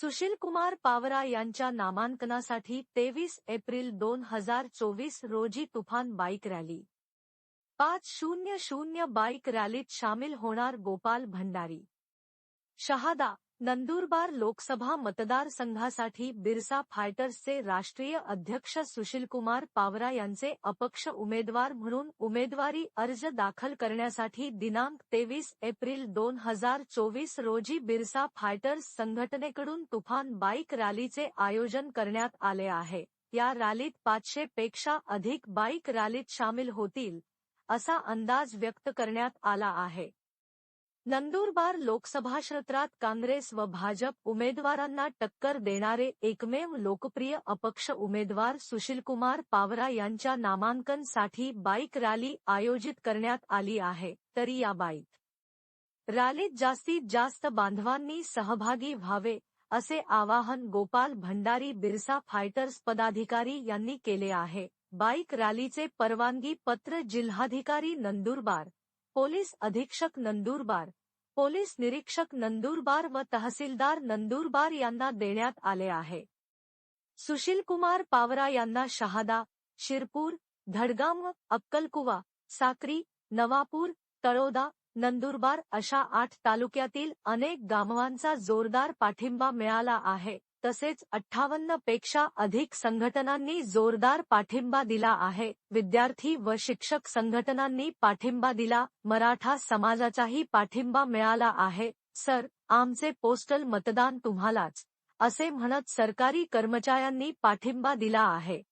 सुशीलकुमार पावरा यांच्या नामांकनासाठी तेवीस एप्रिल दोन हजार चोवीस रोजी तुफान बाईक रॅली. पाच शून्य शून्य बाईक रॅलीत सामील होणार गोपाल भंडारी. शहादा नंदुरबार लोकसभा मतदारसंघासाठी बिरसा फायटर्सचे राष्ट्रीय अध्यक्ष सुशीलकुमार पावरा यांचे अपक्ष उमेदवार म्हणून उमेदवारी अर्ज दाखल करण्यासाठी दिनांक तेवीस एप्रिल दोन हजार चोवीस रोजी बिरसा फायटर्स संघटनेकडून तुफान बाईक रॅलीचे आयोजन करण्यात आले आहे. या रॅलीत पाचशे पेक्षा अधिक बाईक रॅलीत सामील होतील असा अंदाज व्यक्त करण्यात आला आहे. नंदुरबार लोकसभा क्षेत्रात काँग्रेस व भाजप उमेदवारांना टक्कर देणारे एकमेव लोकप्रिय अपक्ष उमेदवार सुशीलकुमार पावरा यांच्या नामांकनसाठी बाईक रॅली आयोजित करण्यात आली आहे. तरी या बाईक रॅलीत जास्तीत जास्त बांधवांनी सहभागी व्हावे असे आवाहन गोपाल भंडारी बिरसा फायटर्स पदाधिकारी यांनी केले आहे. बाईक रॅलीचे परवानगी पत्र जिल्हाधिकारी नंदुरबार पोलीस अधीक्षक नंदुरबार, पोलीस निरीक्षक नंदुरबार व तहसीलदार नंदुरबार आहे. सुशीलकुमार पावरा शहादा, शिरपूर, धडगाम अक्कलकुवा, साक्री, नवापूर, तळोदा, नंदुरबार अशा आठ तालुक्यातील अनेक गामवांचा जोरदार पाठिंबा आहे. तसेच अठ्ठावन्नपेक्षा अधिक संघटनांनी जोरदार पाठिंबा दिला आहे. विद्यार्थी व शिक्षक संघटनांनी पाठिंबा दिला. मराठा समाजाचाही पाठिंबा मिळाला आहे. सर आमचे पोस्टल मतदान तुम्हालाच असे म्हणत सरकारी कर्मचाऱ्यांनी पाठिंबा दिला आहे.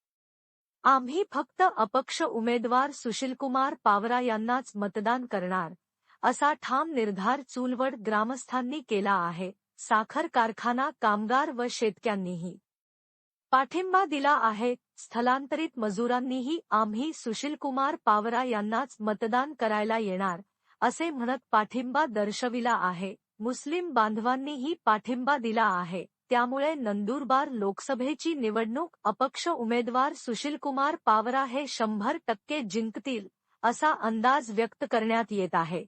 आम्ही फक्त अपक्ष उमेदवार सुशीलकुमार पावरा यांनाच मतदान करणार असा ठाम निर्धार चुलवड ग्रामस्थांनी केला आहे. साखर कारखाना कामगार व शेतक्यांनीही. पाठिंबा दिला आहे. स्थलांतरित मजुरांनीही आम्ही सुशीलकुमार पावरा यांनाच मतदान करायला येणार असे म्हणत पाठिंबा दर्शविला आहे. मुस्लिम बांधवांनीही पाठिंबा दिला आहे. त्यामुळे नंदुरबार लोकसभेची निवडणूक अपक्ष उमेदवार सुशीलकुमार पावरा हे शंभर टक्के जिंकतील असा अंदाज व्यक्त करण्यात येत आहे.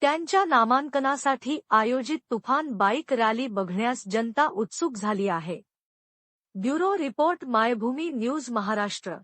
त्यांच्या नामांकनासाठी आयोजित तुफान बाईक रॅली बघण्यास जनता उत्सुक झाली आहे. Bureau report Maibhumi news Maharashtra.